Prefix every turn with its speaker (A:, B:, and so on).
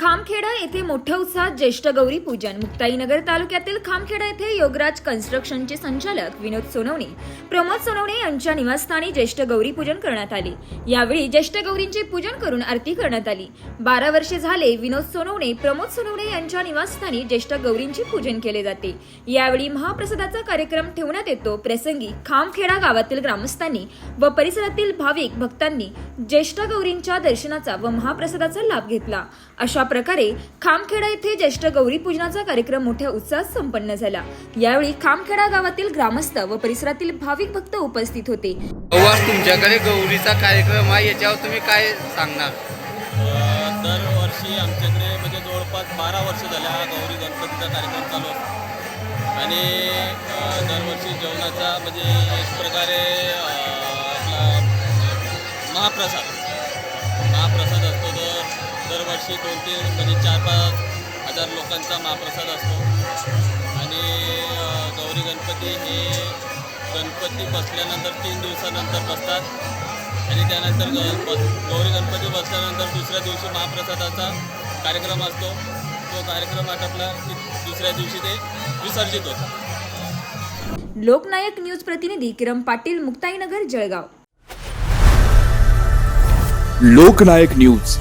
A: खामखेडा येथे मोठ्या उत्साहात ज्येष्ठ गौरी पूजन. मुक्ताईनगर तालुक्यातील खामखेडा येथे योगराज कन्स्ट्रक्शनचे संचालक विनोद सोनवणे प्रमोद सोनवणे यांच्या निवासस्थानी ज्येष्ठ गौरी पूजन करण्यात आले. यावेळी ज्येष्ठ गौरींचे पूजन करून आरती करण्यात आली. बारा वर्षे झाले विनोद सोनवणे प्रमोद सोनवणे यांच्या निवासस्थानी ज्येष्ठ गौरींचे पूजन केले जाते. यावेळी महाप्रसादाचा कार्यक्रम ठेवण्यात येतो. प्रसंगी खामखेडा गावातील ग्रामस्थांनी व परिसरातील भाविक भक्तांनी ज्येष्ठ गौरींच्या दर्शनाचा व महाप्रसादाचा लाभ घेतला. अशा प्रकारे खामखेडा येथे ज्येष्ठ गौरी पूजनाचा कार्यक्रम मोठ्या उत्साहात संपन्न झाला. यावेळी खामखेडा गावातील ग्रामस्थ व परिसरातील भाविक भक्त उपस्थित होते.
B: तुमच्याकडे गौरीचा कार्यक्रम आहे याच्यावर तुम्ही काय सांगणार?
C: दरवर्षी आमच्याकडे म्हणजे जवळपास बारा वर्ष झाल्या हा गौरी गणपतीचा कार्यक्रम चालू असतो. आणि दरवर्षी जेवणाचा म्हणजे एक प्रकारे महाप्रसाद. महाप्रसाद असतो तर दरवर्षी दोन तीन म्हणजे चार पाच हजार लोकांचा महाप्रसाद असतो. आणि गौरी गणपती हे गणपती बसल्यानंतर तीन दिवसानंतर बसतात. आणि त्यानंतर ग- गौरी गणपती बसल्यानंतर दुसऱ्या दिवशी महाप्रसादाचा कार्यक्रम असतो. तो कार्यक्रम आटपला की दुसऱ्या दिवशी ते विसर्जित होतात.
A: लोकनायक न्यूज प्रतिनिधी किरण पाटील मुक्ताईनगर जळगाव.
D: लोकनायक न्यूज.